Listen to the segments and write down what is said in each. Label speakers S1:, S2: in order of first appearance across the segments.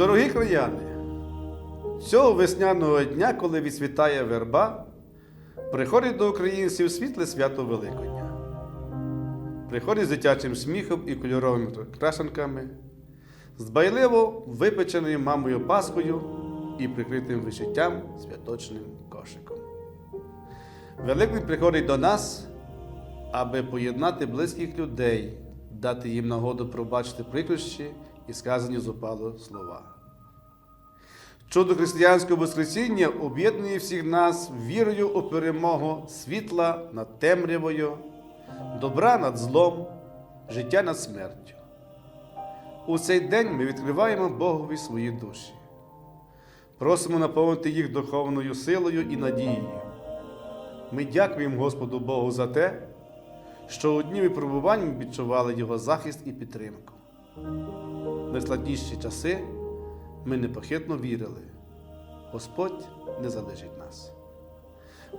S1: Дорогі краяни, цього весняного дня, коли відсвітає верба, приходить до українців світле свято Великодня. Приходить з дитячим сміхом і кольоровими крашенками, з байливо випеченою мамою паскою і прикритим вишиттям святочним кошиком. Великдень приходить до нас, аби поєднати близьких людей, дати їм нагоду пробачити прикрощі і сказані зупало слова. Чудо християнського Воскресіння об'єднує всіх нас вірою у перемогу світла над темрявою, добра над злом, життя над смертю. У цей день ми відкриваємо Богові свої душі. Просимо наповнити їх духовною силою і надією. Ми дякуємо Господу Богу за те, що у дні випробувань відчували Його захист і підтримку. Найскладніші часи ми непохитно вірили, Господь не залишить нас.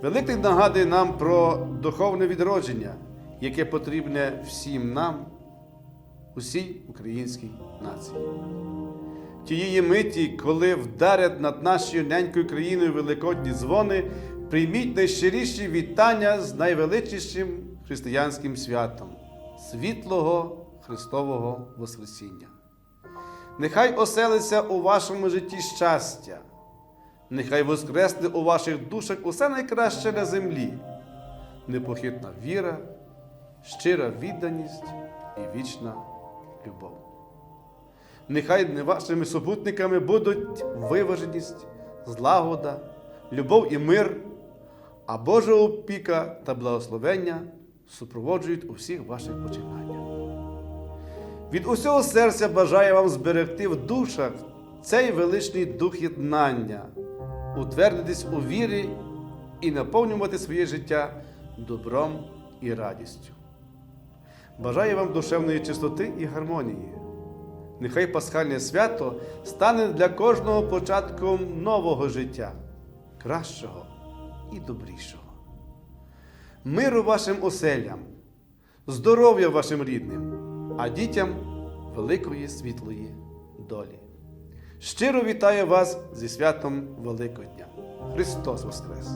S1: Великий нагадує нам про духовне відродження, яке потрібне всім нам, усій українській нації. Тієї миті, коли вдарять над нашою ненькою країною великодні дзвони, прийміть найщиріші вітання з найвеличнішим християнським святом світлого Христового Воскресіння. Нехай оселиться у вашому житті щастя, нехай воскресне у ваших душах усе найкраще на землі, непохитна віра, щира відданість і вічна любов. Нехай не вашими супутниками будуть виваженість, злагода, любов і мир, а Божа опіка та благословення супроводжують у всіх ваших починаннях. Від усього серця бажаю вам зберегти в душах цей величний дух єднання, утвердитись у вірі і наповнювати своє життя добром і радістю. Бажаю вам душевної чистоти і гармонії. Нехай пасхальне свято стане для кожного початком нового життя, кращого і добрішого. Миру вашим оселям, здоров'я вашим рідним, а дітям великої світлої долі. Щиро вітаю вас зі святом Великодня. Христос Воскрес!